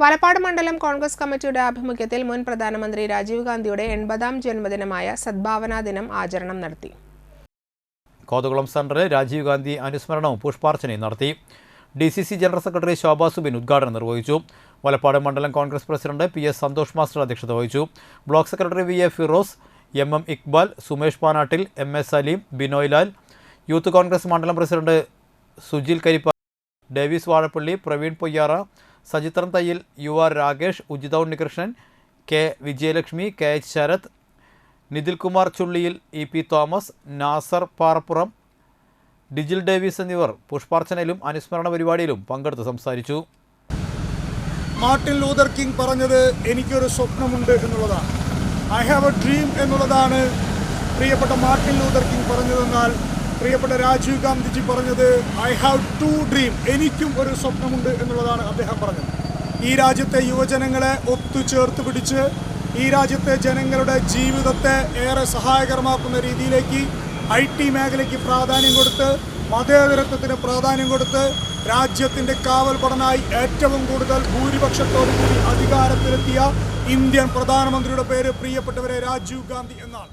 വലപ്പാട് മണ്ഡലം കോൺഗ്രസ് കമ്മിറ്റിയുടെ ആഭിമുഖ്യത്തിൽ മുൻ പ്രധാനമന്ത്രി രാജീവ് ഗാന്ധിയുടെ എൺപതാം ജന്മദിനമായ സദ്ഭാവനാ ദിനം ആചരണം നടത്തി. കോതകുളം സെന്ററിൽ രാജീവ് ഗാന്ധി അനുസ്മരണവും പുഷ്പാർച്ചനയും നടത്തി. D C C general secretary Shobha Subin ഉദ്ഘാടനം നിർവഹിച്ചു. വലപ്പാട് മണ്ഡലം Congress president P S Santhosh master അധ്യക്ഷത വഹിച്ചു. Block secretary V A Firoz M M Iqbal Sumesh Panattil M S Saleem Binoy Lal youth Congress മണ്ഡലം president Sujil Karippa Davis Vazhappally Praveen Poyyara Sajithran Thayyil U R Rakesh Ujitha Unnikrishnan K Vijayalakshmi K H Sharath Nithilkumar Chulliyil E P Thomas Nasar Parappuram Dijil Davis എന്നിവർ പുഷ്പാർച്ചനയിലും അനുസ്മരണ പരിപാടിയിലും പങ്കെടുത്ത് സംസാരിച്ചു. Martin Luther king പറഞ്ഞത് എനിക്കൊരു സ്വപ്നമുണ്ട് എന്നുള്ളതാണ്. I have A dream എന്നുള്ളതാണ് പ്രിയപ്പെട്ട മാർട്ടിൻ ലൂതർ കിങ് പറഞ്ഞതെന്നാൽ പ്രിയപ്പെട്ട രാജീവ് ഗാന്ധിജി പറഞ്ഞത് ഐ ഹാവ് ടു ഡ്രീം എനിക്കും ഒരു സ്വപ്നമുണ്ട് എന്നുള്ളതാണ് അദ്ദേഹം പറഞ്ഞത്. ഈ രാജ്യത്തെ യുവജനങ്ങളെ ഒത്തുചേർത്ത് പിടിച്ച് ഈ രാജ്യത്തെ ജനങ്ങളുടെ ജീവിതത്തെ ഏറെ സഹായകരമാക്കുന്ന രീതിയിലേക്ക് ഐ ടി മേഖലയ്ക്ക് പ്രാധാന്യം കൊടുത്ത് മതേതരത്വത്തിന് പ്രാധാന്യം കൊടുത്ത് രാജ്യത്തിന്റെ കാവൽപടനായി ഏറ്റവും കൂടുതൽ ഭൂരിപക്ഷത്തോടു കൂടി അധികാരത്തിലെത്തിയ ഇന്ത്യൻ പ്രധാനമന്ത്രിയുടെ പേര് പ്രിയപ്പെട്ടവരെ രാജീവ് ഗാന്ധി എന്നാണ്.